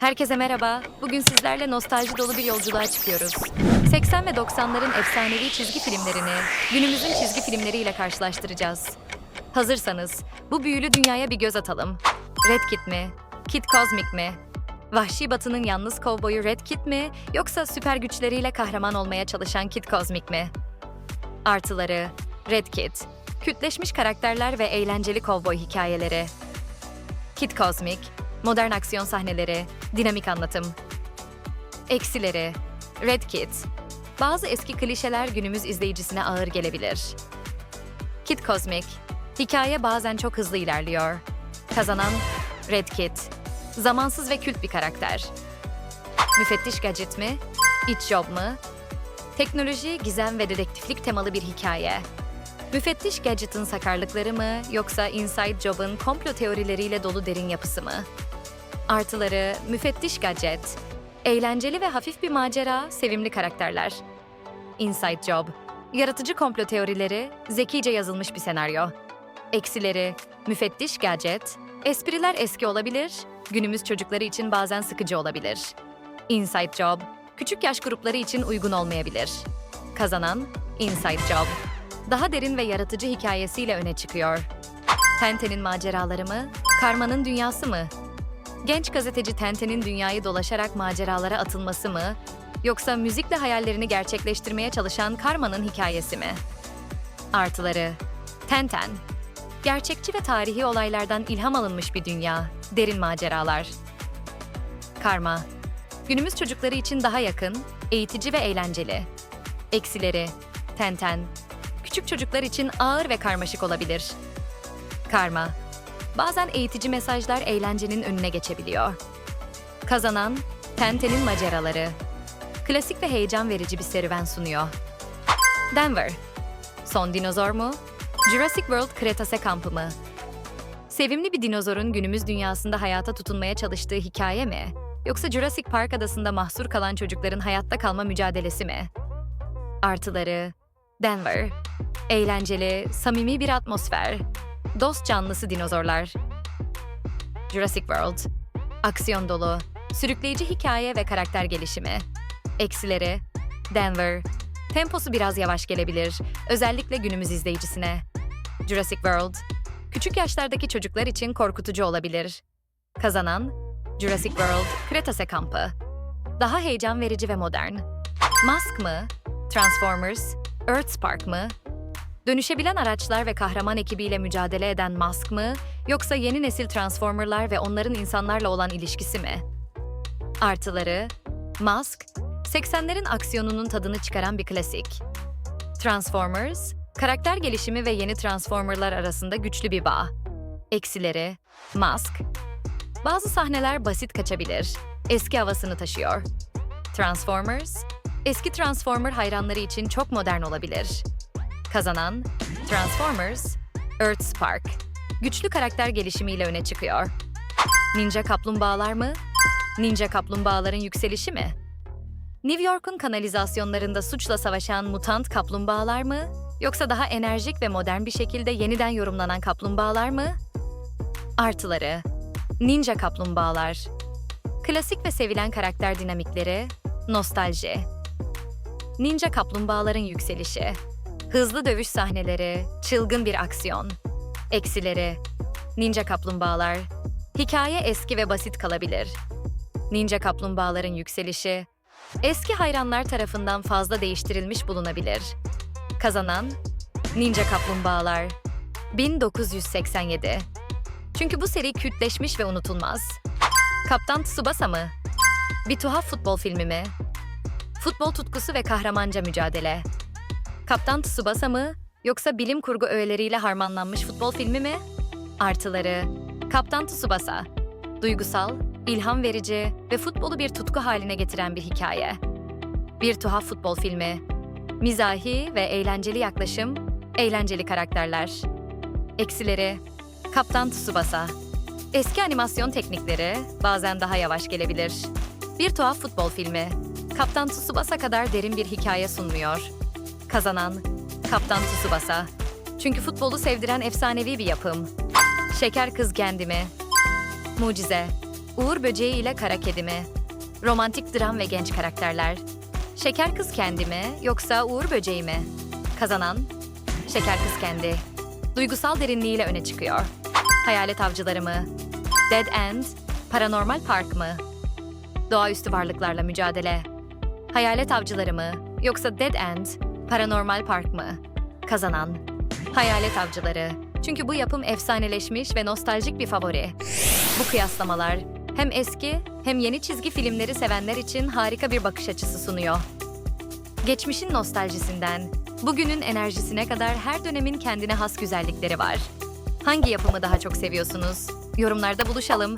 Herkese merhaba. Bugün sizlerle nostalji dolu bir yolculuğa çıkıyoruz. 80 ve 90'ların efsanevi çizgi filmlerini günümüzün çizgi filmleriyle karşılaştıracağız. Hazırsanız bu büyülü dünyaya bir göz atalım. Red Kit mi? Kid Cosmic mi? Vahşi Batı'nın yalnız kovboyu Red Kit mi yoksa süper güçleriyle kahraman olmaya çalışan Kid Cosmic mi? Artıları Red Kit, kütleşmiş karakterler ve eğlenceli kovboy hikayeleri. Kid Cosmic, modern aksiyon sahneleri, dinamik anlatım. Eksileri Red Kit, bazı eski klişeler günümüz izleyicisine ağır gelebilir. Kid Cosmic, hikaye bazen çok hızlı ilerliyor. Kazanan Red Kit, zamansız ve kült bir karakter. Müfettiş Gadget mi? It Job mu? Teknoloji, gizem ve dedektiflik temalı bir hikaye. Müfettiş Gadget'ın sakarlıkları mı yoksa Inside Job'ın komplo teorileriyle dolu derin yapısı mı? Artıları Müfettiş Gadget. Eğlenceli ve hafif bir macera, sevimli karakterler. Inside Job. Yaratıcı komplo teorileri, zekice yazılmış bir senaryo. Eksileri Müfettiş Gadget. Espriler eski olabilir, günümüz çocukları için bazen sıkıcı olabilir. Inside Job. Küçük yaş grupları için uygun olmayabilir. Kazanan Inside Job. Daha derin ve yaratıcı hikayesiyle öne çıkıyor. Tenten'in maceraları mı? Karma'nın dünyası mı? Genç gazeteci Tenten'in dünyayı dolaşarak maceralara atılması mı? Yoksa müzikle hayallerini gerçekleştirmeye çalışan Karma'nın hikayesi mi? Artıları Tenten Gerçekçi ve tarihi olaylardan ilham alınmış bir dünya, derin maceralar. Karma Günümüz çocukları için daha yakın, eğitici ve eğlenceli. Eksileri Tenten Küçük çocuklar için ağır ve karmaşık olabilir. Karma Bazen eğitici mesajlar eğlencenin önüne geçebiliyor. Kazanan Tenten'in maceraları. Klasik ve heyecan verici bir serüven sunuyor. Denver. Son dinozor mu? Jurassic World Kretase kampı mı? Sevimli bir dinozorun günümüz dünyasında hayata tutunmaya çalıştığı hikaye mi? Yoksa Jurassic Park adasında mahsur kalan çocukların hayatta kalma mücadelesi mi? Artıları Denver. Eğlenceli, samimi bir atmosfer. Dost canlısı dinozorlar. Jurassic World. Aksiyon dolu, sürükleyici hikaye ve karakter gelişimi. Eksileri. Denver. Temposu biraz yavaş gelebilir, özellikle günümüz izleyicisine. Jurassic World. Küçük yaşlardaki çocuklar için korkutucu olabilir. Kazanan Jurassic World Kretase kampı. Daha heyecan verici ve modern. Mask mı? Transformers? Earthspark mı? Dönüşebilen araçlar ve kahraman ekibiyle mücadele eden Mask mı? Yoksa yeni nesil Transformerlar ve onların insanlarla olan ilişkisi mi? Artıları Mask, 80'lerin aksiyonunun tadını çıkaran bir klasik. Transformers, karakter gelişimi ve yeni Transformerlar arasında güçlü bir bağ. Eksileri Mask, bazı sahneler basit kaçabilir, eski havasını taşıyor. Transformers, eski Transformer hayranları için çok modern olabilir. Kazanan Transformers, Earthspark. Güçlü karakter gelişimiyle öne çıkıyor. Ninja kaplumbağalar mı? Ninja kaplumbağaların yükselişi mi? New York'un kanalizasyonlarında suçla savaşan mutant kaplumbağalar mı? Yoksa daha enerjik ve modern bir şekilde yeniden yorumlanan kaplumbağalar mı? Artıları Ninja kaplumbağalar. Klasik ve sevilen karakter dinamikleri, nostalji. Ninja kaplumbağaların yükselişi. Hızlı dövüş sahneleri, çılgın bir aksiyon. Eksileri. Ninja kaplumbağalar. Hikaye eski ve basit kalabilir. Ninja kaplumbağaların yükselişi. Eski hayranlar tarafından fazla değiştirilmiş bulunabilir. Kazanan Ninja kaplumbağalar. 1987. Çünkü bu seri kültleşmiş ve unutulmaz. Kaptan Tsubasa mı? Bir tuhaf futbol filmi mi? Futbol tutkusu ve kahramanca mücadele. Kaptan Tsubasa mı? Yoksa bilim kurgu öğeleriyle harmanlanmış futbol filmi mi? Artıları Kaptan Tsubasa Duygusal, ilham verici ve futbolu bir tutku haline getiren bir hikaye. Bir tuhaf futbol filmi. Mizahi ve eğlenceli yaklaşım, eğlenceli karakterler. Eksileri Kaptan Tsubasa Eski animasyon teknikleri bazen daha yavaş gelebilir. Bir tuhaf futbol filmi. Kaptan Tsubasa kadar derin bir hikaye sunmuyor. Kazanan Kaptan Tsubasa. Çünkü futbolu sevdiren efsanevi bir yapım. Şeker Kız Kendimi. Mucize. Uğur Böceği ile Kara Kedi mi? Romantik dram ve genç karakterler. Şeker Kız Kendi mi yoksa Uğur Böceği mi? Kazanan Şeker Kız Kendi. Duygusal derinliğiyle öne çıkıyor. Hayalet Avcıları mı? Dead End, Paranormal Park mı? Doğaüstü varlıklarla mücadele. Hayalet Avcıları mı yoksa Dead End, Paranormal Park mı? Kazanan Hayalet Avcıları. Çünkü bu yapım efsaneleşmiş ve nostaljik bir favori. Bu kıyaslamalar hem eski hem yeni çizgi filmleri sevenler için harika bir bakış açısı sunuyor. Geçmişin nostaljisinden bugünün enerjisine kadar her dönemin kendine has güzellikleri var. Hangi yapımı daha çok seviyorsunuz? Yorumlarda buluşalım.